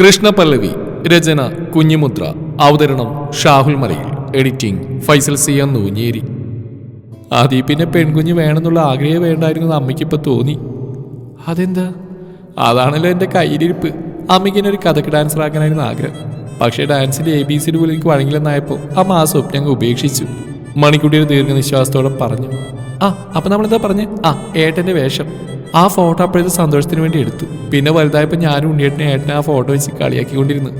കൃഷ്ണപല്ലവി രചന കുഞ്ഞിമുദ്ര അവതരണം Shahul Malayil editing Faisal C M Noonjeri. ആദ്യം പിന്നെ പെൺകുഞ്ഞ് വേണമെന്നുള്ള ആഗ്രഹം വേണ്ടായിരുന്നു അമ്മയ്ക്കിപ്പോൾ തോന്നി. അതെന്താ? അതാണല്ലോ എന്റെ കയ്യിലിരിപ്പ്. അമ്മയ്ക്ക് ഒരു കഥക്ക് ഡാൻസർ ആക്കാനായിരുന്നു ആഗ്രഹം. പക്ഷേ ഡാൻസിന്റെ എ ബി സി പോലും എനിക്ക് വഴങ്ങില്ലെന്നായപ്പോൾ അമ്മ ആ സ്വപ്നം അങ്ങ് ഉപേക്ഷിച്ചു. മണിക്കുട്ടി ഒരു ദീർഘനിശ്വാസത്തോടെ പറഞ്ഞു. ആ അപ്പൊ നമ്മളെന്താ പറഞ്ഞേ? ആ ഏട്ടന്റെ വേഷം. ആ ഫോട്ടോ അപ്പോഴത്തെ സന്തോഷത്തിന് വേണ്ടി എടുത്തു. പിന്നെ വലുതായപ്പോൾ ഞാനും ഉണ്ണിയേട്ടനെ ഏട്ടനെ ആ ഫോട്ടോ വെച്ച് കളിയാക്കിക്കൊണ്ടിരുന്നു.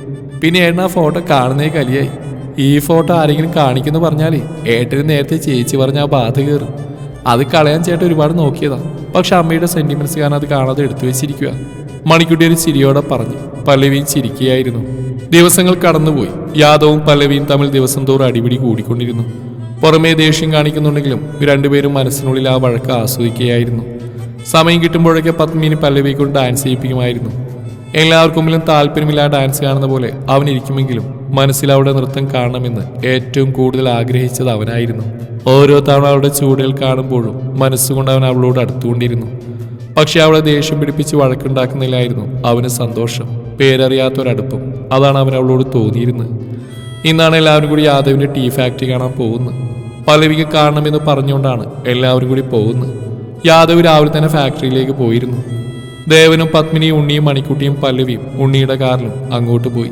പിന്നെ ഏട്ടൻ ആ ഫോട്ടോ കാണുന്നേ കലിയായി. ഈ ഫോട്ടോ ആരെങ്കിലും കാണിക്കുന്നു പറഞ്ഞാലേ ഏട്ടന് നേരത്തെ ചേച്ചി പറഞ്ഞ ആ ബാധ കയറും. അത് കളയാൻ ചേട്ടൻ ഒരുപാട് നോക്കിയതാ. പക്ഷെ അമ്മയുടെ സെന്റിമെന്റ്സ് കാരണം അത് കാണാതെ എടുത്തു വെച്ചിരിക്കുക മണിക്കുട്ടി ഒരു ചിരിയോടെ പറഞ്ഞു. പല്ലവിയും ചിരിക്കുകയായിരുന്നു. ദിവസങ്ങൾ കടന്നുപോയി. യാദവും പല്ലവിയും തമ്മിൽ ദിവസം തോറും അടിപിടി കൂടിക്കൊണ്ടിരുന്നു. പുറമേ ദേഷ്യം കാണിക്കുന്നുണ്ടെങ്കിലും രണ്ടുപേരും മനസ്സിനുള്ളിൽ ആ വഴക്ക് ആസ്വദിക്കുകയായിരുന്നു. സമയം കിട്ടുമ്പോഴൊക്കെ പത്മിനി പല്ലവി കൊണ്ട് ഡാൻസ് ചെയ്യിപ്പിക്കുമായിരുന്നു. എല്ലാവർക്കും മുമ്പിലും താല്പര്യമില്ല ഡാൻസ് കാണുന്ന പോലെ അവൻ ഇരിക്കുമെങ്കിലും മനസ്സിൽ അവിടെ നൃത്തം കാണണമെന്ന് ഏറ്റവും കൂടുതൽ ആഗ്രഹിച്ചത് അവനായിരുന്നു. ഓരോ തവണ അവളുടെ ചൂടുകൾ കാണുമ്പോഴും മനസ്സുകൊണ്ട് അവൻ അവളോട് അടുത്തുകൊണ്ടിരുന്നു. പക്ഷെ അവളെ ദേഷ്യം പിടിപ്പിച്ച് വഴക്കുണ്ടാക്കുന്നില്ലായിരുന്നു അവന് സന്തോഷം പേരറിയാത്തൊരടുപ്പം അതാണ് അവൻ അവളോട് തോന്നിയിരുന്നത്. ഇന്നാണ് എല്ലാവരും കൂടി യാദവിന്റെ ടീ ഫാക്ടറി കാണാൻ പോകുന്നത്. പല്ലവിക്ക് കാണണമെന്ന് പറഞ്ഞുകൊണ്ടാണ് എല്ലാവരും കൂടി പോകുന്നത്. യാദവ് രാവിലെ തന്നെ ഫാക്ടറിയിലേക്ക് പോയിരുന്നു. ദേവനും പത്മിനിയും ഉണ്ണിയും മണിക്കുട്ടിയും പല്ലവിയും ഉണ്ണിയുടെ കാറിലും അങ്ങോട്ട് പോയി.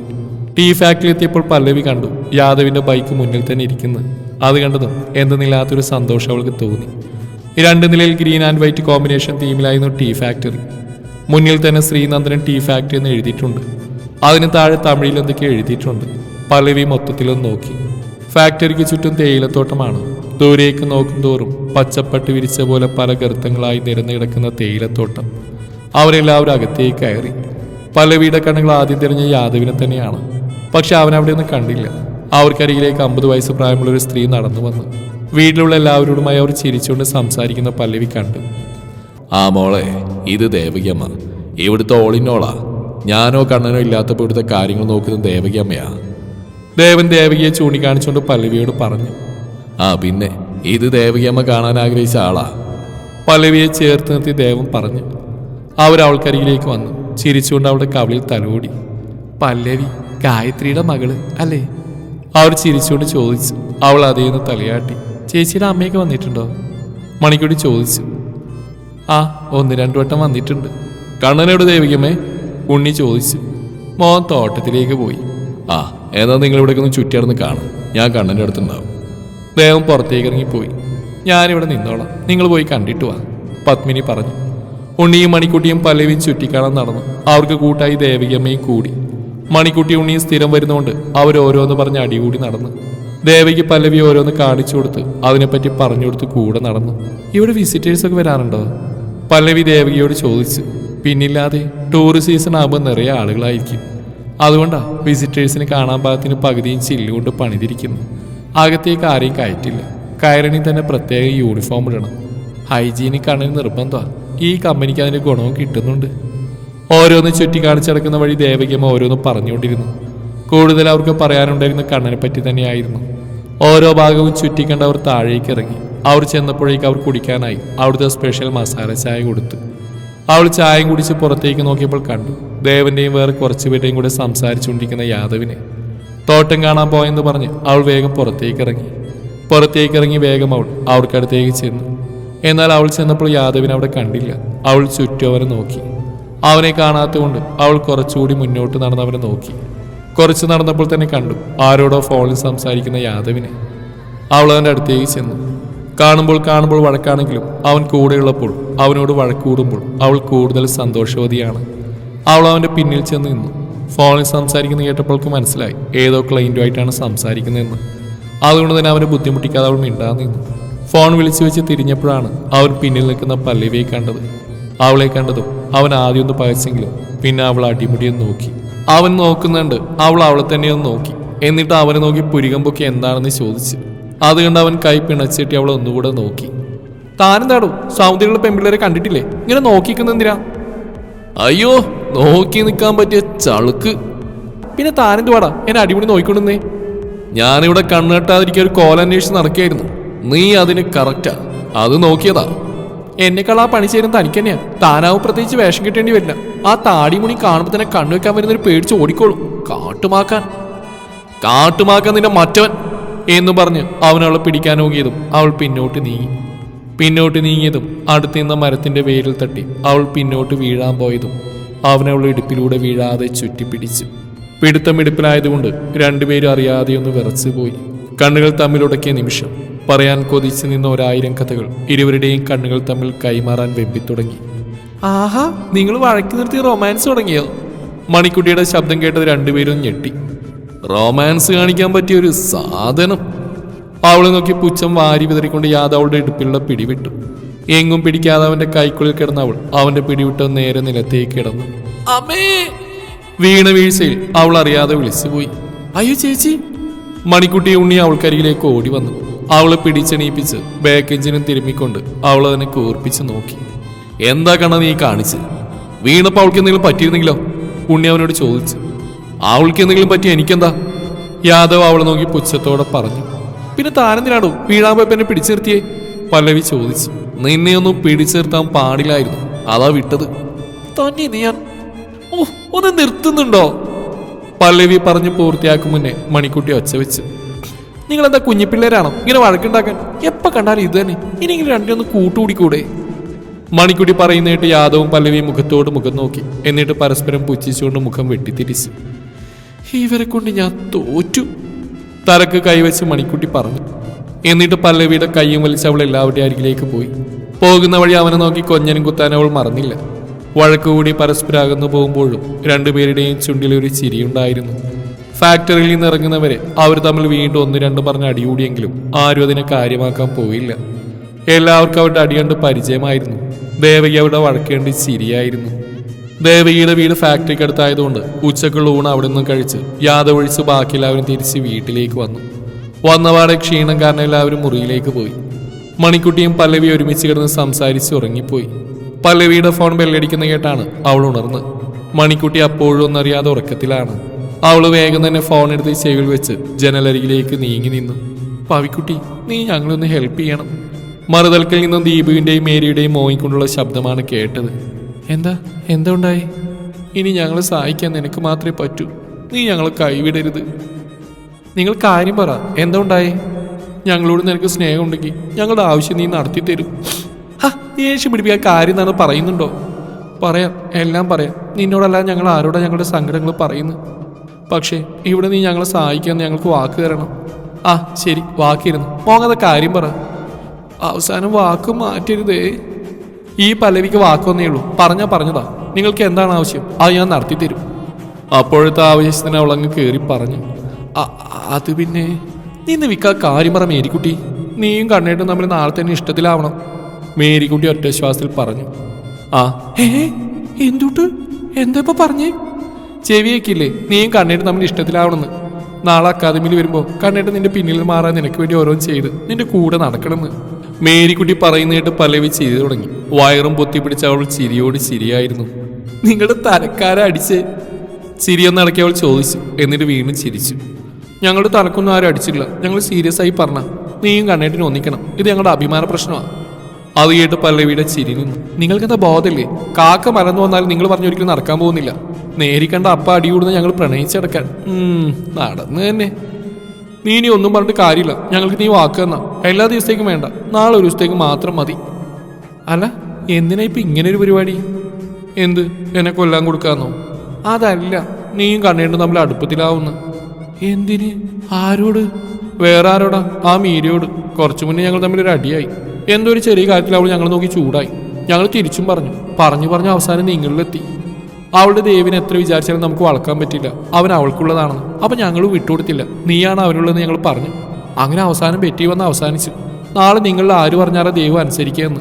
ടീ ഫാക്ടറി എത്തിയപ്പോൾ പല്ലവി കണ്ടു യാദവിന്റെ ബൈക്ക് മുന്നിൽ തന്നെ ഇരിക്കുന്നു അത് കണ്ടതും എന്തെന്നില്ലാത്തൊരു സന്തോഷം അവൾക്ക് തോന്നി. രണ്ട് നിലയിൽ ഗ്രീൻ ആൻഡ് വൈറ്റ് കോമ്പിനേഷൻ തീമിലായിരുന്നു ടീ ഫാക്ടറി. മുന്നിൽ തന്നെ ശ്രീനന്ദനൻ ടീ ഫാക്ടറി എന്ന് എഴുതിയിട്ടുണ്ട്. അതിന് താഴെ തമിഴിൽ എന്തൊക്കെ എഴുതിയിട്ടുണ്ട്. പല്ലവി മൊത്തത്തിലൊന്ന് നോക്കി. ഫാക്ടറിക്ക് ചുറ്റും തേയിലത്തോട്ടമാണ്. ദൂരേക്ക് നോക്കും തോറും പച്ചപ്പട്ട് വിരിച്ച പോലെ പല ഗർത്തങ്ങളായി നിരന്നു കിടക്കുന്ന തേയിലത്തോട്ടം അവരെല്ലാവരും അകത്തേക്ക് കയറി. പല കണ്ണുകൾ ആദ്യം തിരഞ്ഞ യാദവിനെ തന്നെയാണ്. പക്ഷെ അവൻ അവിടെ ഒന്നും കണ്ടില്ല. അവർക്കരികിലേക്ക് അമ്പത് വയസ്സ് പ്രായമുള്ള ഒരു സ്ത്രീ നടന്നു വന്നു. വീട്ടിലുള്ള എല്ലാവരോടുമായി അവർ ചിരിച്ചുകൊണ്ട് സംസാരിക്കുന്ന പല്ലവി കണ്ടു. ആ മോളെ ഇത് ദേവകിയമ്മ. ഇവിടുത്തെ ഓളിനോളാ. ഞാനോ കണ്ണനോ ഇല്ലാത്തപ്പോൾ ഇവിടുത്തെ കാര്യങ്ങൾ നോക്കുന്നത് ദേവകിയമ്മയാ. ദേവൻ ദേവകിയെ ചൂണ്ടിക്കാണിച്ചുകൊണ്ട് പല്ലവിയോട് പറഞ്ഞു ആ പിന്നെ ഇത് ദേവകിയമ്മ കാണാൻ ആഗ്രഹിച്ച ആളാ. പല്ലവിയെ ചേർത്ത് നിർത്തി ദേവൻ പറഞ്ഞു അവരവൾക്കരികിലേക്ക് വന്നു. ചിരിച്ചുകൊണ്ട് അവളുടെ കവിളിൽ തലോടി. പല്ലവി ഗായത്രിയുടെ മകൾ അല്ലേ? അവർ ചിരിച്ചുകൊണ്ട് ചോദിച്ചു അവൾ അതേന്ന് തലയാട്ടി. ചേച്ചിയുടെ അമ്മയൊക്കെ വന്നിട്ടുണ്ടോ? മണിക്കൂടി ചോദിച്ചു ആ ഒന്ന് രണ്ടു വട്ടം വന്നിട്ടുണ്ട്. കണ്ണനോട് ദേവികമ്മേ ഉണ്ണി ചോദിച്ചു മോൻ തോട്ടത്തിലേക്ക് പോയി. ആ എന്നാ നിങ്ങൾ ഇവിടേക്ക് ഒന്ന് ചുറ്റിയാർന്ന് കാണും. ഞാൻ കണ്ണന്റെ അടുത്തുണ്ടാവും. ദേവം പുറത്തേക്ക് ഇറങ്ങിപ്പോയി. ഞാനിവിടെ നിന്നോളാം. നിങ്ങൾ പോയി കണ്ടിട്ട് വാ. പത്മിനി പറഞ്ഞു. ഉണ്ണിയും മണിക്കുട്ടിയും പല്ലവിയും ചുറ്റിക്കാണാൻ നടന്നു. അവർക്ക് കൂട്ടായി ദേവികമ്മയും കൂടി. മണിക്കുട്ടി ഉണ്ണിയും സ്ഥിരം വരുന്നതുകൊണ്ട് അവരോരോന്ന് പറഞ്ഞ് അടികൂടി നടന്നു. ദേവിക്ക് പല്ലവി ഓരോന്ന് കാണിച്ചു കൊടുത്ത് അതിനെപ്പറ്റി പറഞ്ഞു കൊടുത്ത് കൂടെ നടന്നു. ഇവിടെ വിസിറ്റേഴ്സൊക്കെ വരാറുണ്ടോ? പല്ലവി ദേവകിയോട് ചോദിച്ചു. പിന്നില്ലാതെ ടൂറിസ്റ്റ് സീസൺ ആകുമ്പോൾ നിറയെ ആളുകളായിരിക്കും. അതുകൊണ്ടാ വിസിറ്റേഴ്സിന് കാണാൻ പാകത്തിന് പകുതിയും ചില്ലുകൊണ്ട് പണിതിരിക്കുന്നു. അകത്തേക്ക് ആരെയും കയറ്റില്ല. കയറണി തന്നെ പ്രത്യേക യൂണിഫോം ഇടണം. ഹൈജീനിക് ആണെങ്കിൽ നിർബന്ധമാണ് ഈ കമ്പനിക്ക് അതിന്റെ ഗുണവും കിട്ടുന്നുണ്ട്. ഓരോന്ന് ചുറ്റി കാണിച്ചടക്കുന്ന വഴി ദേവകിയമ്മ ഓരോന്ന് പറഞ്ഞുകൊണ്ടിരുന്നു. കൂടുതൽ അവർക്ക് പറയാനുണ്ടായിരുന്ന കണ്ണനെ പറ്റി തന്നെയായിരുന്നു. ഓരോ ഭാഗവും ചുറ്റിക്കണ്ട് അവർ താഴേക്ക് ഇറങ്ങി. അവർ ചെന്നപ്പോഴേക്ക് അവർ കുടിക്കാനായി. അവിടുത്തെ സ്പെഷ്യൽ മസാല ചായ കൊടുത്തു. അവൾ ചായയും കുടിച്ച് പുറത്തേക്ക് നോക്കിയപ്പോൾ കണ്ടു. ദേവന്റെയും വേറെ കുറച്ചു പേരുടെയും കൂടെ സംസാരിച്ചുകൊണ്ടിരിക്കുന്ന യാദവിനെ തോട്ടം കാണാൻ പോയെന്ന് പറഞ്ഞ് അവൾ വേഗം പുറത്തേക്ക് ഇറങ്ങി പുറത്തേക്ക് ഇറങ്ങി വേഗം അവൾ അവർക്കടുത്തേക്ക് ചെന്നു. എന്നാൽ അവൾ ചെന്നപ്പോൾ യാദവിനെ അവിടെ കണ്ടില്ല. അവൾ ചുറ്റും അവനെ നോക്കി. അവനെ കാണാത്തതുകൊണ്ട് അവൾ കുറച്ചുകൂടി മുന്നോട്ട് നടന്ന് അവനെ നോക്കി. കുറച്ച് നടന്നപ്പോൾ തന്നെ കണ്ടു ആരോടോ ഫോണിൽ സംസാരിക്കുന്ന യാദവിനെ. അവൾ അവന്റെ അടുത്തേക്ക് ചെന്നു. കാണുമ്പോൾ കാണുമ്പോൾ വഴക്കാണെങ്കിലും അവൻ കൂടെയുള്ളപ്പോൾ അവനോട് വഴക്കൂടുമ്പോൾ അവൾ കൂടുതൽ സന്തോഷവതിയാണ്. അവൾ അവന്റെ പിന്നിൽ ചെന്ന് നിന്നു. ഫോണിൽ സംസാരിക്കുന്ന കേട്ടപ്പോൾക്ക് മനസ്സിലായി. ഏതോ ക്ലൈന്റുമായിട്ടാണ് സംസാരിക്കുന്നതെന്ന്. അതുകൊണ്ട് തന്നെ അവനെ ബുദ്ധിമുട്ടിക്കാതെ അവൾ മിണ്ടാതെ നിന്നു. ഫോൺ വിളിച്ചു വെച്ച് തിരിഞ്ഞപ്പോഴാണ് അവൻ പിന്നിൽ നിൽക്കുന്ന പല്ലവിയെ കണ്ടത്. അവളെ കണ്ടതും അവൻ ആദ്യം ഒന്ന് പകച്ചെങ്കിലും പിന്നെ അവൾ അടിമുടിയൊന്ന് നോക്കി. അവൻ നോക്കുന്നുണ്ട് അവൾ അവളെ തന്നെ ഒന്ന് നോക്കി. എന്നിട്ട് അവനെ നോക്കി പുരികം പൊക്കി എന്താണെന്ന് ചോദിച്ചു. അതുകൊണ്ട് അവൻ കൈ പിണച്ചിട്ട് അവളെ ഒന്നുകൂടെ നോക്കി. താനെന്താടോ സൗന്ദര്യമുള്ള പെൺപിള്ളേരെ കണ്ടിട്ടില്ലേ? ഇങ്ങനെ നോക്കിക്കുന്നതിനാ അയ്യോ നോക്കി നിൽക്കാൻ പറ്റിയ ചളുക്ക്. പിന്നെ താനെന്ത് എന്നെ അടിപൊളി നോക്കിക്കൊണ്ടുന്നേ ഞാനിവിടെ കണ്ണെട്ടാതിരിക്കുക ഒരു കോലന്വേഷിച്ച് നടക്കുകയായിരുന്നു. നീ അതിന് കറക്റ്റാ അത് നോക്കിയതാ. എന്നെക്കാൾ ആ പണി ചെയ്യുന്നത് തനിക്ക് തന്നെയാ. താനാവും പ്രത്യേകിച്ച് വേഷം കിട്ടേണ്ടി വരില്ല. ആ താടിമുണി കാണുമ്പോൾ തന്നെ കണ്ണു വെക്കാൻ വരുന്നൊരു പേടിച്ച് ഓടിക്കോളും. കാട്ടുമാക്കാൻ. കാട്ടുമാക്കാൻ നിന്റെ മറ്റവൻ എന്ന് പറഞ്ഞ് അവൻ അവളെ പിടിക്കാൻ നോക്കിയതും അവൾ പിന്നോട്ട് നീങ്ങി. പിന്നോട്ട് നീങ്ങിയതും അടുത്തുനിന്ന മരത്തിന്റെ വേരിൽ തട്ടി അവൾ പിന്നോട്ട് വീഴാൻ പോയതും അവൻ അവളെ ഇടുപ്പിലൂടെ വീഴാതെ ചുറ്റിപ്പിടിച്ചു. പിടുത്തം ഇടുപ്പിലായതുകൊണ്ട് രണ്ടുപേരും അറിയാതെ ഒന്ന് വിറച്ചു പോയി കണ്ണുകൾ തമ്മിലുടക്കിയ നിമിഷം പറയാൻ കൊതിച്ചു നിന്ന ഒരായിരം കഥകൾ ഇരുവരുടെയും കണ്ണുകൾ തമ്മിൽ കൈമാറാൻ വെമ്പിത്തുടങ്ങി. ആഹാ നിങ്ങൾ വഴക്കി നിർത്തി റൊമാൻസ് തുടങ്ങിയോ? മണിക്കുട്ടിയുടെ ശബ്ദം കേട്ടത് രണ്ടുപേരും ഞെട്ടി. റൊമാൻസ് കാണിക്കാൻ പറ്റിയ ഒരു സാധനം. അവളെ നോക്കി പുച്ഛം വാരി വിതറിക്കൊണ്ട് യാദവളുടെ ഇടുപ്പിലുള്ള പിടിവിട്ടു. എങ്ങും പിടിക്കാതെ അവന്റെ കൈക്കുള്ളിൽ കിടന്ന അവൾ അവന്റെ പിടിവിട്ട് നേരെ നിലത്തേക്ക് കിടന്നു. അമ്മേ! വീണ വീഴ്ചയിൽ അവൾ അറിയാതെ വിളിച്ചുപോയി അയ്യോ ചേച്ചി. മണിക്കുട്ടി ഉണ്ണി അവൾക്കരികിലേക്ക് ഓടി വന്നു. അവളെ പിടിച്ചെണീപ്പിച്ച് ബാക്ക് എഞ്ചിനും തിരുമ്മിക്കൊണ്ട് അവൾ അതിനെ കൂർപ്പിച്ച് നോക്കി. എന്താ കണ നീ കാണിച്ച്? വീണപ്പോ അവൾക്ക് എന്തെങ്കിലും പറ്റിയിരുന്നെങ്കിലോ? ഉണ്ണി അവനോട് ചോദിച്ചു. അവൾക്ക് എന്തെങ്കിലും പറ്റി എനിക്കെന്താ? യാദവ് അവളെ നോക്കി പുച്ഛത്തോടെ പറഞ്ഞു. പിന്നെ താനെന്തിനാടോ വീണാമ്പോ പോയപ്പോ എന്നെ പിടിച്ചു നിർത്തിയേ? പല്ലവി ചോദിച്ചു. നിന്നെ ഒന്നും പിടിച്ചു പാടില്ലായിരുന്നു. അതാ വിട്ടത്. തന്നെ നീ ഒന്ന് നിർത്തുന്നുണ്ടോ? പല്ലവി പറഞ്ഞു പൂർത്തിയാക്കും മുന്നേ മണിക്കുട്ടി ഒച്ച വെച്ച്. നിങ്ങൾ എന്താ കുഞ്ഞിപ്പിള്ളേരാണോ? ഇങ്ങനെ വഴക്കുണ്ടാക്കാൻ? എപ്പോ കണ്ടാലും ഇത് തന്നെ. ഇനിയെങ്കിലും രണ്ടിനൊന്ന് കൂട്ടുകൂടിക്കൂടെ മണിക്കുട്ടി പറയുന്നേട്ട് യാദവും പല്ലവിയും മുഖത്തോട് മുഖം നോക്കി. എന്നിട്ട് പരസ്പരം പുച്ഛിച്ചുകൊണ്ട് മുഖം വെട്ടിത്തിരിച്ചു. ഇവരെ കൊണ്ട് ഞാൻ തോറ്റു. തലക്ക് കൈവച്ച് മണിക്കുട്ടി പറഞ്ഞു. എന്നിട്ട് പല്ലവിയുടെ കൈയും വലിച്ച് അവൾ എല്ലാവരുടെ അരികിലേക്ക് പോയി. പോകുന്ന വഴി അവനെ നോക്കി കൊഞ്ഞനും കുത്താൻ അവൾ മറന്നില്ല. വഴക്കുകൂടി പരസ്പരം അകന്നു പോകുമ്പോഴും രണ്ടുപേരുടെയും ചുണ്ടിലൊരു ചിരിയുണ്ടായിരുന്നു ഫാക്ടറിയിൽ നിന്ന് ഇറങ്ങുന്നവരെ അവർ തമ്മിൽ വീണ്ടും ഒന്ന് രണ്ട് പറഞ്ഞ് അടികൂടിയെങ്കിലും ആരും അതിനെ കാര്യമാക്കാൻ പോയില്ല. എല്ലാവർക്കും അവരുടെ അടികണ്ട് പരിചയമായിരുന്നു. ദേവകി അവരുടെ വഴക്കേണ്ടി ചിരിയായിരുന്നു. ദേവകിയുടെ വീട് ഫാക്ടറിക്ക് അടുത്തായതുകൊണ്ട് ഉച്ചക്കുള്ള ഊണ് അവിടെ നിന്നും കഴിച്ച് യാതൊഴിച്ച് ബാക്കി എല്ലാവരും തിരിച്ച് വീട്ടിലേക്ക് വന്നു. വന്നപാടെ ക്ഷീണം കാരണം എല്ലാവരും മുറിയിലേക്ക് പോയി. മണിക്കുട്ടിയും പല്ലവി ഒരുമിച്ച് കിടന്ന് സംസാരിച്ച് ഉറങ്ങിപ്പോയി. പല്ലവിയുടെ ഫോൺ ബെല്ലടിക്കുന്ന കേട്ടാണ് അവൾ ഉണർന്ന്. മണിക്കുട്ടി അപ്പോഴും ഒന്നറിയാതെ ഉറക്കത്തിലാണ്. അവൾ വേഗം തന്നെ ഫോൺ എടുത്ത് ചെവിയിൽ വെച്ച് ജനലരികിലേക്ക് നീങ്ങി നിന്നു. പവിക്കുട്ടി നീ ഞങ്ങളൊന്ന് ഹെൽപ്പ് ചെയ്യണം. മറുതൽക്കിൽ നിന്നും ദീപുവിന്റെയും മേരിയുടെയും മോയിക്കൊണ്ടുള്ള ശബ്ദമാണ് കേട്ടത്. എന്താ? എന്താ ഉണ്ടായി ഇനി ഞങ്ങളെ സഹായിക്കാൻ നിനക്ക് മാത്രമേ പറ്റൂ. നീ ഞങ്ങളെ കൈവിടരുത്. നിങ്ങൾ കാര്യം പറ. എന്തുണ്ടായി ഞങ്ങളോട് നിനക്ക് സ്നേഹമുണ്ടെങ്കിൽ ഞങ്ങളുടെ ആവശ്യം നീ നടത്തി തരും. ഹാ ദേഷ്യം പിടിപ്പിക്കാൻ കാര്യം എന്നാണ് പറയുന്നുണ്ടോ? പറയാം എല്ലാം പറയാം. നിന്നോടല്ല ഞങ്ങൾ ആരോടാ ഞങ്ങളുടെ സങ്കടങ്ങൾ പറയുന്നു പക്ഷേ ഇവിടെ നീ ഞങ്ങളെ സഹായിക്കാമെന്ന് ഞങ്ങൾക്ക് വാക്ക് തരണം. ആ ശരി വാക്കിരുന്നു മോങ്ങാതെ കാര്യം പറ. അവസാനം വാക്ക് മാറ്റരുതേ. ഈ പല്ലവിക്ക് വാക്കൊന്നേ ഉള്ളൂ. പറഞ്ഞാ പറഞ്ഞതാ. നിങ്ങൾക്ക് എന്താണ് ആവശ്യം? അത് ഞാൻ നടത്തി തരും. അപ്പോഴത്തെ ആവശ്യത്തിന് അവളങ്ങ് കയറി പറഞ്ഞു. "അ- അത് പിന്നെ. നിന്ന് വിക്ക കാര്യം പറ മേരിക്കുട്ടി. നീയും കണ്ണേട്ടും തമ്മിൽ നാളെ തന്നെ ഇഷ്ടത്തിലാവണം. മേരിക്കുട്ടി ഒറ്റ ശ്വാസത്തിൽ പറഞ്ഞു. ആ ഏ എന്തുട്ട്? എന്താ ഇപ്പൊ പറഞ്ഞേ? ചെവിയേക്കില്ലേ നീയും കണ്ണേട്ടും തമ്മിൽ ഇഷ്ടത്തിലാവണമെന്ന്. നാളെ അക്കാദമിയിൽ വരുമ്പോൾ കണ്ണേട്ട് നിന്റെ പിന്നിൽ മാറാൻ നിനക്ക് വേണ്ടി ഓരോന്ന് ചെയ്ത് നിന്റെ കൂടെ നടക്കണമെന്ന്. മേരിക്കുട്ടി പറയുന്നതായിട്ട് പലവി ചെയ്തു തുടങ്ങി. വയറും പൊത്തി പിടിച്ച അവൾ ചിരിയോട് ചിരിയായിരുന്നു. നിങ്ങളുടെ തലക്കാര അടിച്ച് ചിരിയൊന്ന് അവൾ ചോദിച്ചു. എന്നിട്ട് വീണ്ടും ചിരിച്ചു. ഞങ്ങളുടെ തലക്കൊന്നും ആരും അടിച്ചില്ല ഞങ്ങൾ സീരിയസ് ആയി പറഞ്ഞ നീയും കണ്ണേട്ടിന് ഒന്നിക്കണം. ഇത് ഞങ്ങളുടെ അഭിമാന പ്രശ്നമാണ് അത് കേട്ട് പല്ലവിയുടെ ചിരി നിന്നു. നിങ്ങൾക്കെന്താ ബോധമില്ലേ? കാക്ക മരന്നു വന്നാൽ നിങ്ങൾ പറഞ്ഞൊരിക്കലും നടക്കാൻ പോകുന്നില്ല. നേരിക്കണ്ട അപ്പ അടികൂടുന്ന ഞങ്ങൾ പ്രണയിച്ചടക്കാൻ. നടന്നു തന്നെ. നീ ഇനി ഒന്നും പറഞ്ഞിട്ട് കാര്യമില്ല. ഞങ്ങൾക്ക് നീ വാക്ക് തന്നാ. എല്ലാ ദിവസത്തേക്കും വേണ്ട. നാളെ ഒരു ദിവസത്തേക്ക് മാത്രം മതി. അല്ല എന്തിനാ ഇപ്പൊ ഇങ്ങനെ ഒരു പരിപാടി? എന്ത്? എന്നെ കൊല്ലാൻ കൊടുക്കാന്നോ? അതല്ല നീയും കണ്ണേണ്ടും നമ്മളെ അടുപ്പത്തിലാവുന്നു. എന്തിന്? ആരോട്? വേറെ ആരോടാ ആ മീരയോട്. കുറച്ചു മുന്നേ ഞങ്ങൾ തമ്മിൽ ഒരു അടിയായി. എന്തോ ഒരു ചെറിയ കാര്യത്തിൽ അവൾ ഞങ്ങൾ നോക്കി ചൂടായി. ഞങ്ങൾ തിരിച്ചും പറഞ്ഞു. പറഞ്ഞു പറഞ്ഞു അവസാനം നിങ്ങളിലെത്തി. അവളുടെ ദേവിനെ എത്ര വിചാരിച്ചാലും നമുക്ക് വളക്കാൻ പറ്റില്ല. അവൻ അവൾക്കുള്ളതാണെന്ന്. അപ്പൊ ഞങ്ങൾ വിട്ടുകൊടുത്തില്ല. നീയാണ് അവനുള്ളതെന്ന് ഞങ്ങൾ പറഞ്ഞു. അങ്ങനെ അവസാനം ബെറ്റി വന്ന് അവസാനിച്ചു. നാളെ നിങ്ങളിൽ ആര് പറഞ്ഞാലും ദൈവം അനുസരിക്കുകയെന്ന്.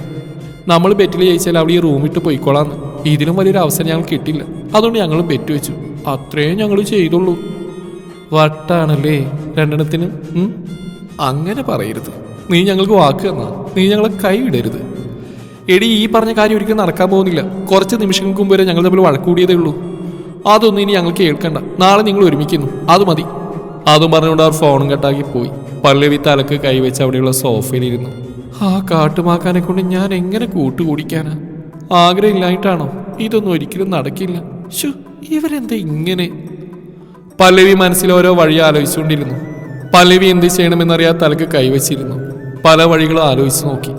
നമ്മൾ ബെറ്റിൽ ജയിച്ചാൽ അവൾ ഈ റൂമിട്ട് പോയിക്കോളാന്ന്. ഇതിലും വലിയൊരു അവസരം ഞങ്ങൾ കിട്ടില്ല. അതുകൊണ്ട് ഞങ്ങൾ ബെറ്റ് വെച്ചു. അത്രയും ഞങ്ങൾ ചെയ്തുള്ളൂ. വട്ടാണല്ലേ രണ്ടെണ്ണത്തിന്? അങ്ങനെ പറയരുത്. നീ ഞങ്ങൾക്ക് വാക്ക് തന്നാ. നീ ഞങ്ങളെ കൈവിടരുത് എടി ഈ പറഞ്ഞ കാര്യം ഒരിക്കലും നടക്കാൻ പോകുന്നില്ല. കുറച്ച് നിമിഷങ്ങൾക്ക് മുമ്പ് വരെ ഞങ്ങൾ തമ്മിൽ വഴക്കൂടിയതേ ഉള്ളൂ. അതൊന്നും ഇനി ഞങ്ങൾക്ക് കേൾക്കണ്ട. നാളെ നിങ്ങൾ ഒരുമിക്കുന്നു. അത് മതി. അതും പറഞ്ഞുകൊണ്ട് അവർ ഫോണും കട്ടാക്കി പോയി. പല്ലവി തലക്ക് കൈവച്ച് അവിടെയുള്ള സോഫയിലിരുന്നു. ആ കാട്ടുമാക്കാനെ കൊണ്ട് ഞാൻ എങ്ങനെ കൂട്ടുകൂടിക്കാനാ? ആഗ്രഹമില്ലായിട്ടാണോ ഇതൊന്നും ഒരിക്കലും നടക്കില്ല. ഇവരെന്താ ഇങ്ങനെ? പല്ലവി മനസ്സിൽ ഓരോ വഴി ആലോചിച്ചുകൊണ്ടിരുന്നു. പല്ലവി എന്ത് ചെയ്യണമെന്നറിയാതെ തലക്ക് കൈവച്ചിരുന്നു പല വഴികളും ആലോചിച്ചു നോക്കി.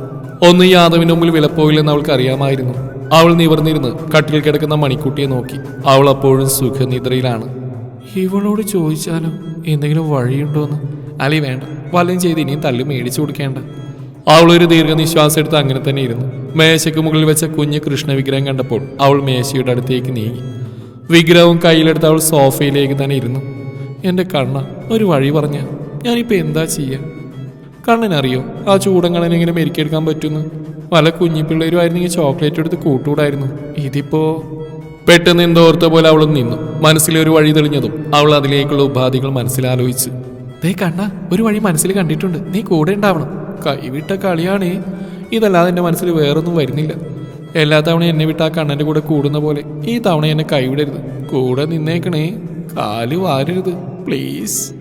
ഒന്ന് യാദവിന്റെ മുമ്പിൽ വിലപ്പോയില്ലെന്ന് അവൾക്ക് അറിയാമായിരുന്നു. അവൾ നിവർന്നിരുന്ന് കട്ടിൽ കിടക്കുന്ന മണിക്കുട്ടിയെ നോക്കി. അവൾ അപ്പോഴും സുഖനിദ്രയിലാണ്. ഇവളോട് ചോദിച്ചാലും? എന്തെങ്കിലും വഴിയുണ്ടോന്ന്? അലി വേണ്ട. വല്ലതും ചെയ്ത് ഇനിയും തല്ല് മേടിച്ചു കൊടുക്കേണ്ട. അവൾ ഒരു ദീർഘനിശ്വാസം എടുത്ത് അങ്ങനെ തന്നെ ഇരുന്നു. മേശയ്ക്ക് മുകളിൽ വെച്ച കുഞ്ഞ് കൃഷ്ണ വിഗ്രഹം കണ്ടപ്പോൾ അവൾ മേശയുടെ അടുത്തേക്ക് നീങ്ങി. വിഗ്രഹവും കയ്യിലെടുത്ത് അവൾ സോഫയിലേക്ക് തന്നെ ഇരുന്നു. എന്റെ കണ്ണ ഒരു വഴി പറഞ്ഞ. ഞാനിപ്പോൾ എന്താ ചെയ്യുക കണ്ണനറിയോ? ആ ചൂടങ്ങളെ എങ്ങനെ മെരുക്കിയെടുക്കാൻ പറ്റുന്നു. പല കുഞ്ഞിപ്പിള്ളേരുമായിരുന്നെങ്കിൽ ചോക്ലേറ്റ് എടുത്ത് കൂട്ടുകൂടായിരുന്നു. ഇതിപ്പോ പെട്ടെന്ന് എന്തോർത്ത പോലെ അവളും നിന്നു. മനസ്സിലെ ഒരു വഴി തെളിഞ്ഞതും അവൾ അതിലേക്കുള്ള ഉപാധികൾ മനസ്സിലാലോചിച്ച്. ദേ കണ്ണ ഒരു വഴി മനസ്സിൽ കണ്ടിട്ടുണ്ട്. നീ കൂടെ ഉണ്ടാവണം. കൈവിട്ട കളിയാണേ. ഇതല്ലാതെ എന്റെ മനസ്സിൽ വേറൊന്നും വരുന്നില്ല. എല്ലാ തവണയും എന്നെ വിട്ട് ആ കണ്ണന്റെ കൂടെ കൂടുന്ന പോലെ ഈ തവണ എന്നെ കൈവിടരുത്. കൂടെ നിന്നേക്കണേ. കാൽ വാരരുത്. പ്ലീസ്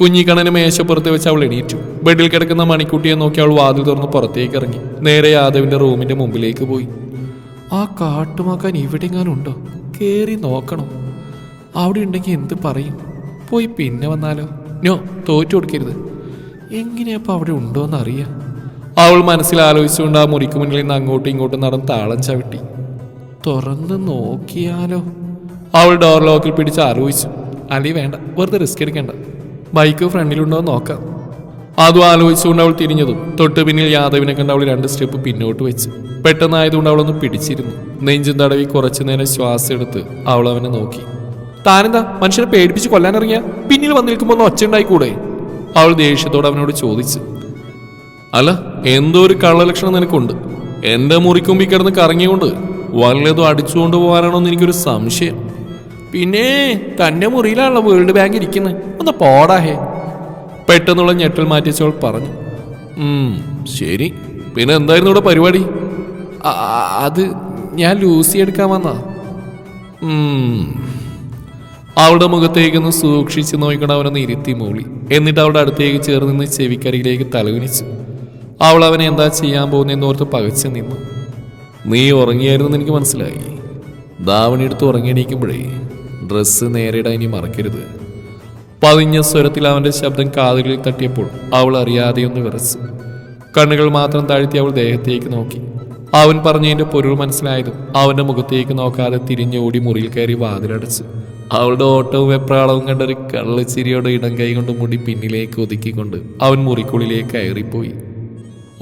കുഞ്ഞിക്കണ്ണന് മേശപ്പുറത്ത് വെച്ച് അവൾ എണീറ്റു. ബെഡിൽ കിടക്കുന്ന മണിക്കുട്ടിയെ നോക്കി അവൾ വാതിൽ തുറന്ന് പുറത്തേക്ക് ഇറങ്ങി. നേരെ യാദവിന്റെ റൂമിന്റെ മുമ്പിലേക്ക് പോയി. ആ കാട്ടുമാക്കാൻ ഇവിടെ ഉണ്ടോ കയറി നോക്കണം. അവിടെ ഉണ്ടെങ്കിൽ എന്ത് പറയും? പോയി പിന്നെ വന്നാലോ? നോ തോറ്റു കൊടുക്കരുത്. എങ്ങനെയപ്പോൾ അവിടെ ഉണ്ടോ അറിയാം അവൾ മനസ്സിൽ ആലോചിച്ചുകൊണ്ട് ആ മുറിക്ക് മുന്നിൽ നിന്ന് അങ്ങോട്ടും ഇങ്ങോട്ടും നടന്ന് താളം ചവിട്ടി. തുറന്ന് നോക്കിയാലോ? അവൾ ഡോർ ലോക്കിൽ പിടിച്ച് ആലോചിച്ചു. അലി വേണ്ട വെറുതെ റിസ്ക് എടുക്കേണ്ട. ബൈക്ക് ഫ്രണ്ടിലുണ്ടോ നോക്കാം. അതും ആലോചിച്ചുകൊണ്ട് അവൾ തിരിഞ്ഞതും തൊട്ട് പിന്നിൽ യാദവിനെ കണ്ട് അവൾ രണ്ട് സ്റ്റെപ്പ് പിന്നോട്ട് വെച്ച്. പെട്ടെന്നായതുകൊണ്ട് അവളൊന്ന് പിടിച്ചിരുന്നു. നെഞ്ചും തടവി കുറച്ചു നേരം ശ്വാസം എടുത്ത് അവൾ അവനെ നോക്കി. താനെന്താ? മനുഷ്യനെ പേടിപ്പിച്ച് കൊല്ലാനിറങ്ങിയ പിന്നിൽ വന്നിരിക്കുമ്പോൾ ഒന്ന് ഒച്ച ഉണ്ടായിക്കൂടെ അവൾ ദേഷ്യത്തോടെ അവനോട് ചോദിച്ചു. അല്ല എന്തോ ഒരു കള്ളലക്ഷണം നിനക്കുണ്ട്. എന്റെ മുറിക്കുമ്പി കിടന്ന് കറങ്ങിയോണ്ട് വല്ലതും അടിച്ചുകൊണ്ട് പോകാനാണോ എന്ന് എനിക്കൊരു സംശയം. പിന്നെ തന്റെ മുറിയിലാണല്ലോ വേൾഡ് ബാങ്ക് ഇരിക്കുന്നത് ഒന്ന് പോടാ ഹേ. പെട്ടെന്നുള്ള ഞെട്ടൽ മാറ്റിച്ചവൾ പറഞ്ഞു. "ഉം, ശരി. പിന്നെ എന്തായിരുന്നു ഇവിടെ പരിപാടി? "ആ, അത് ഞാൻ ലൂസി എടുക്കാൻ വന്നാ. അവളുടെ മുഖത്തേക്കൊന്ന് സൂക്ഷിച്ച് നോക്കിക്കൊണ്ട് അവനൊന്ന് ഇരുത്തി മൂളി. എന്നിട്ട് അവളുടെ അടുത്തേക്ക് ചേർന്ന് നിന്ന് ചെവിക്കരയിലേക്ക് തലകുനിച്ചു. അവൾ അവനെ എന്താ ചെയ്യാൻ പോകുന്നതെന്ന് ഓർത്ത് പകച്ചു നിന്നു. നീ ഉറങ്ങിയായിരുന്നു എനിക്ക് മനസ്സിലായി. ദാവണി എടുത്ത് ഉറങ്ങിയണീക്കുമ്പോഴേ ഡ്രസ്സ് നേരിടാൻ ഇനി മറക്കരുത്. പതിഞ്ഞ സ്വരത്തിൽ അവന്റെ ശബ്ദം കാതുകളിൽ തട്ടിയപ്പോൾ അവൾ അറിയാതെ ഒന്ന് വിറച്ചു. കണ്ണുകൾ മാത്രം താഴ്ത്തി അവൾ ദേഹത്തേക്ക് നോക്കി. അവൻ പറഞ്ഞതിന്റെ പൊരുൾ മനസ്സിലായതും അവന്റെ മുഖത്തേക്ക് നോക്കാതെ തിരിഞ്ഞോടി മുറിയിൽ കയറി വാതിലടച്ചു. അവളുടെ ഓട്ടവും വെപ്രാളവും കണ്ടൊരു കള്ളച്ചിരിയോടെ ഇടം കൈ കൊണ്ട് മുടി പിന്നിലേക്ക് ഒതുക്കിക്കൊണ്ട് അവൻ മുറിക്കുള്ളിലേക്ക് കയറിപ്പോയി.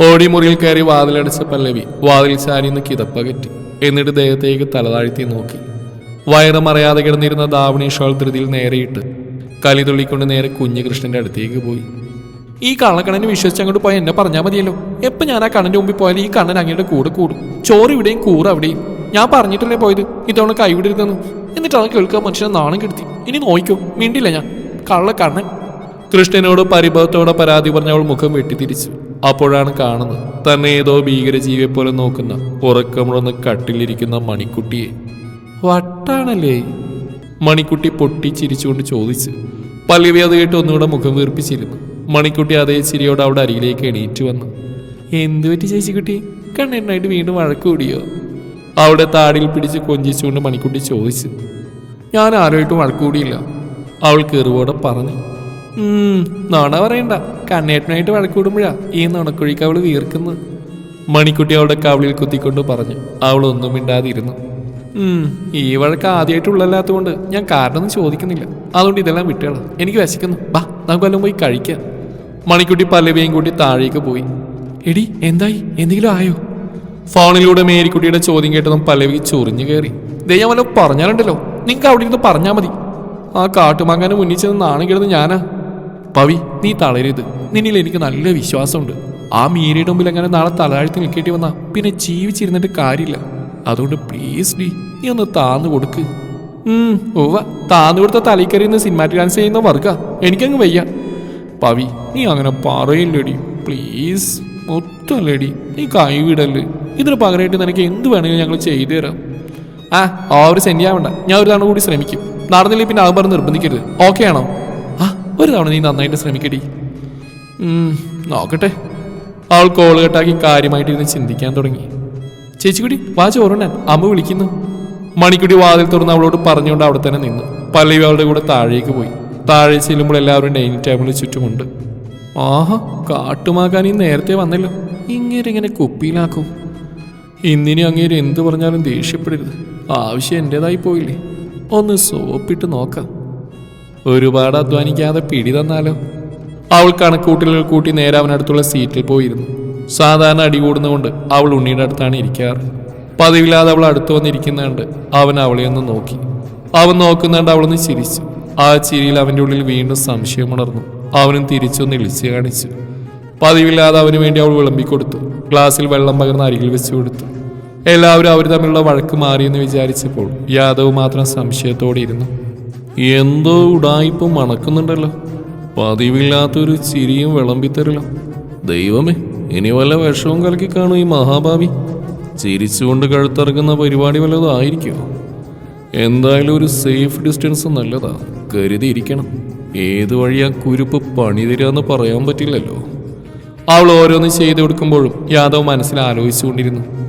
ഓടി മുറിയിൽ കയറി വാതിലടച്ച പല്ലവി വാതിൽ ചാരിന്ന് കിതപ്പകറ്റി എന്നിട്ട് ദേഹത്തേക്ക് തലതാഴ്ത്തി നോക്കി. വയറ് മറയാതെ കിടന്നിരുന്ന ദാവണി ഷോൾ ധൃതിയിൽ നേരെയിട്ട് കലി തുള്ളിക്കൊണ്ട് നേരെ കുഞ്ഞുകൃഷ്ണന്റെ അടുത്തേക്ക് പോയി. ഈ കള്ളക്കണ്ണനെ വിശ്വസിച്ച് അങ്ങോട്ട് പോയാൽ എന്നെ പറഞ്ഞാൽ മതിയല്ലോ. എപ്പോൾ ഞാൻ ആ കണ്ണന്റെ മുമ്പിൽ പോയാൽ ഈ കണ്ണൻ അങ്ങയുടെ കൂടെ കൂടും. ചോറ് ഇവിടെയും കൂറ് അവിടെയും. ഞാൻ പറഞ്ഞിട്ടല്ലേ പോയത്? ഇത്തവണ കൈവിടരുതെന്ന് എന്നിട്ട് അത് കേൾക്കാൻ മനുഷ്യനെ നാണം കെടുത്തി. ഇനി നോയിക്കോ മിണ്ടില്ല ഞാൻ. കള്ളക്കണ്ണൻ. കൃഷ്ണനോട് പരിഭവത്തോടെ പരാതി പറഞ്ഞ അവൾ മുഖം വെട്ടിത്തിരിച്ചു. അപ്പോഴാണ് കാണുന്നത് തന്നെ ഏതോ ഭീകരജീവിയെ പോലെ നോക്കുന്ന ഉറക്കമുളന്ന് കട്ടിലിരിക്കുന്ന മണിക്കുട്ടിയെ. വട്ടാണല്ലേ? മണിക്കുട്ടി പൊട്ടി ചിരിച്ചുകൊണ്ട് ചോദിച്ചു പല്ലവി അത് കേട്ട് ഒന്നുകൂടെ മുഖം വീർപ്പിച്ചിരുന്നു. മണിക്കുട്ടി അതേ ചിരിയോട് അവിടെ അരികിലേക്ക് എണീറ്റ് വന്നു. എന്തു പറ്റി ചേച്ചിക്കുട്ടി? കണ്ണെണ്ണായിട്ട് വീണ്ടും വഴക്ക് കൂടിയോ അവിടെ താടിയിൽ പിടിച്ച് കൊഞ്ചിച്ചുകൊണ്ട് മണിക്കുട്ടി ചോദിച്ചു. ഞാൻ ആരുമായിട്ടും വഴക്കുകൂടിയില്ല അവൾ കെറുവോടെ പറഞ്ഞു. "ഉം, നുണ പറയണ്ട. കണ്ണേട്ടനായിട്ട് വഴക്കൂടുമ്പോഴാ ഈ നുണക്കുഴിക്ക് അവൾ വീർക്കുന്നു. മണിക്കുട്ടി അവളുടെ കവിളിൽ കുത്തിക്കൊണ്ട് പറഞ്ഞു. അവൾ ഒന്നും മിണ്ടാതിരുന്നു. "ഉം, ഈ വഴക്ക് ആദ്യമായിട്ടുള്ളല്ലാത്തതുകൊണ്ട് ഞാൻ കാരണമൊന്നും ചോദിക്കുന്നില്ല. അതുകൊണ്ട് ഇതെല്ലാം വിട്ടുകളാം. എനിക്ക് വിശക്കുന്നു. ബാ നമുക്ക് വല്ലതും പോയി കഴിക്കാം. മണിക്കുട്ടി പല്ലവിയും കൂട്ടി താഴേക്ക് പോയി. എടി എന്തായി? എന്തെങ്കിലും ആയോ? ഫോണിലൂടെ മേരിക്കുട്ടിയുടെ ചോദ്യം കേട്ടതും പല്ലവി ചൊറിഞ്ഞു കയറി. ദേ ഞാൻ വല്ലതും പറഞ്ഞാലുണ്ടല്ലോ. നിങ്ങൾക്ക് അവിടെ ഇരുന്ന് പറഞ്ഞാൽ മതി. ആ കാട്ടുമാങ്ങാനെ മുന്നിൽ ചെന്ന് നാണം കിടന്ന് ഞാനാ. പവി നീ തളരരുത്. നിന്നിൽ എനിക്ക് നല്ല വിശ്വാസമുണ്ട്. ആ മീരയുടെ മുമ്പിൽ അങ്ങനെ നാളെ തലതാഴ്ത്തി നിൽക്കേണ്ടി വന്നാ പിന്നെ ജീവിച്ചിരുന്നിട്ട് കാര്യമില്ല. അതുകൊണ്ട് പ്ലീസ് ഡി നീ ഒന്ന് താന്നു കൊടുക്ക്. ഓവ താന്നു കൊടുത്ത തലക്കറിയുന്ന സിനിമാറ്റിക് ഡാൻസ് ചെയ്യുന്ന വർഗ. എനിക്കങ്ങ് വയ്യ. പവി നീ അങ്ങനെ പറയില്ലടി. പ്ലീസ് ഒറ്റല്ലേടി നീ കൈവിടൽ ഇതിന് പകരമായിട്ട് നിനക്ക് എന്ത് വേണമെങ്കിലും ഞങ്ങൾ ചെയ്തു തരാം. ആ ഒരു വേണ്ട. ഞാൻ ഒരു തവണ കൂടി ശ്രമിക്കും. നടന്നില്ലേ പിന്നെ പറഞ്ഞ് നിർബന്ധിക്കരുത്. ഓക്കെ ആണോ? ഒരു തവണ നീ നന്നായിട്ട് ശ്രമിക്കടി. നോക്കട്ടെ. അവൾ കോൾ കെട്ടാക്കി കാര്യമായിട്ട് ഇരുന്ന് ചിന്തിക്കാൻ തുടങ്ങി. ചേച്ചിക്കുടി വാ ചോറുണ്ണാൻ. അമ്മ വിളിക്കുന്നു. മണിക്കുടി വാതിൽ തുറന്ന് അവളോട് പറഞ്ഞുകൊണ്ട് അവിടെ തന്നെ നിന്നു. പല്ലവി അവളുടെ കൂടെ താഴേക്ക് പോയി. താഴെ ചെല്ലുമ്പോൾ എല്ലാവരും ഡൈനിങ് ടേബിളിന് ചുറ്റുമുണ്ട്. ആഹാ കാട്ടുമാക്കാൻ ഈ നേരത്തെ വന്നല്ലോ. ഇങ്ങനെ ഇങ്ങനെ കുപ്പിയിലാക്കും. ഇന്നിനി അങ്ങേര് എന്തു പറഞ്ഞാലും ദേഷ്യപ്പെടരുത്. ആവശ്യം എന്റെതായി പോയില്ലേ. ഒന്ന് സോപ്പിട്ട് നോക്കാം. ഒരുപാട് അധ്വാനിക്കാതെ പിടി തന്നാലോ? അവൾ കണക്കൂട്ടലുകൾ കൂട്ടി നേരെ അവനടുത്തുള്ള സീറ്റിൽ പോയിരുന്നു. സാധാരണ അടി കൂടുന്നതുകൊണ്ട് അവൾ ഉണ്ണിയുടെ അടുത്താണ് ഇരിക്കാറ്. പതിവില്ലാതെ അവൾ അടുത്ത് വന്നിരിക്കുന്നുണ്ട്. അവൻ അവളെ ഒന്ന് നോക്കി. അവൻ നോക്കുന്നുണ്ട് അവളൊന്ന് ചിരിച്ചു. ആ ചിരിയിൽ അവന്റെ ഉള്ളിൽ വീണ്ടും സംശയം ഉണർന്നു. അവനും തിരിച്ചൊന്ന് ഇളിച്ചു കാണിച്ചു. പതിവില്ലാതെ അവന് വേണ്ടി അവൾ വിളമ്പിക്കൊടുത്തു. ഗ്ലാസ്സിൽ വെള്ളം പകർന്ന് അരികിൽ വെച്ചു കൊടുത്തു. എല്ലാവരും അവർ തമ്മിലുള്ള വഴക്ക് മാറിയെന്ന് വിചാരിച്ചപ്പോൾ യാദവ് മാത്രം സംശയത്തോടെ ഇരുന്നു. എന്തോ ഉടായിപ്പം മണക്കുന്നുണ്ടല്ലോ. പതിവില്ലാത്തൊരു ചിരിയും വിളമ്പിത്തരലോ ദൈവമേ ഇനി വല്ല വിഷവും കലക്കി കാണും ഈ മഹാഭാവി. ചിരിച്ചുകൊണ്ട് കഴുത്തിറങ്ങുന്ന പരിപാടി വല്ലതും ആയിരിക്കുമോ? എന്തായാലും ഒരു സേഫ് ഡിസ്റ്റൻസ് നല്ലതാ. കരുതിയിരിക്കണം. ഏത് വഴിയാ കുരുപ്പ് പണി പറയാൻ പറ്റില്ലല്ലോ. അവൾ ഓരോന്ന് ചെയ്തു കൊടുക്കുമ്പോഴും യാദവ് മനസ്സിൽ ആലോചിച്ചുകൊണ്ടിരുന്നു.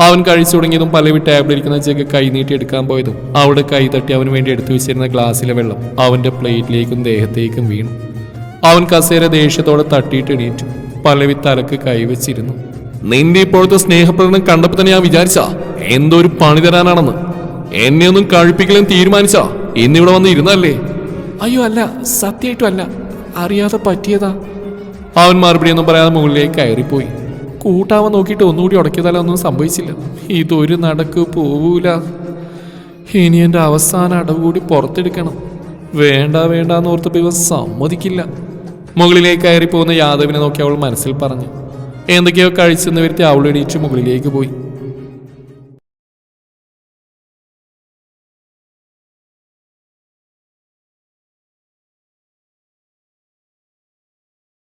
അവൻ കഴിച്ചു തുടങ്ങിയതും പലവി ടേബിളിരിക്കുന്ന ജഗ് കൈ നീട്ടി എടുക്കാൻ പോയതും അവളുടെ കൈ തട്ടി അവന് വേണ്ടി എടുത്തു വെച്ചിരുന്ന ഗ്ലാസ്സിലെ വെള്ളം അവന്റെ പ്ലേറ്റിലേക്കും ദേഹത്തേക്കും വീണു. അവൻ കസേര ദേഷ്യത്തോടെ തട്ടിയിട്ട് എണീറ്റു. പലവി തലക്ക് കൈവച്ചിരുന്നു നിന്റെ ഇപ്പോഴത്തെ സ്നേഹപ്രകടനം കണ്ടപ്പോ തന്നെ ഞാൻ വിചാരിച്ച എന്തോ ഒരു പണി തരാനാണെന്ന്. എന്നെ ഒന്നും കഴിപ്പിക്കലും തീരുമാനിച്ചാ ഇന്നിവിടെ വന്ന് ഇരുന്നല്ലേ അയ്യോ അല്ല. സത്യമായിട്ടും അല്ല. അറിയാതെ പറ്റിയതാ. അവൻ മറുപടി ഒന്നും പറയാതെ മുകളിലേക്ക് കയറിപ്പോയി. കൂട്ടാവാൻ നോക്കിയിട്ട് ഒന്നുകൂടി ഉടക്കിയതാലും ഒന്നും സംഭവിച്ചില്ല. ഇതൊരു നടക്ക് പോവൂല. ഇനി എന്റെ അവസാന അടവ് കൂടി പുറത്തെടുക്കണം. വേണ്ട വേണ്ട എന്ന് ഓർത്തപ്പോൾ ഇവൻ സമ്മതിക്കില്ല. മുകളിലേക്ക് കയറി പോകുന്ന യാദവിനെ നോക്കി അവൾ മനസ്സിൽ പറഞ്ഞു. എന്തൊക്കെയോ കഴിച്ചെന്ന് വരുത്തി അവൾ എണീറ്റ് മുകളിലേക്ക് പോയി.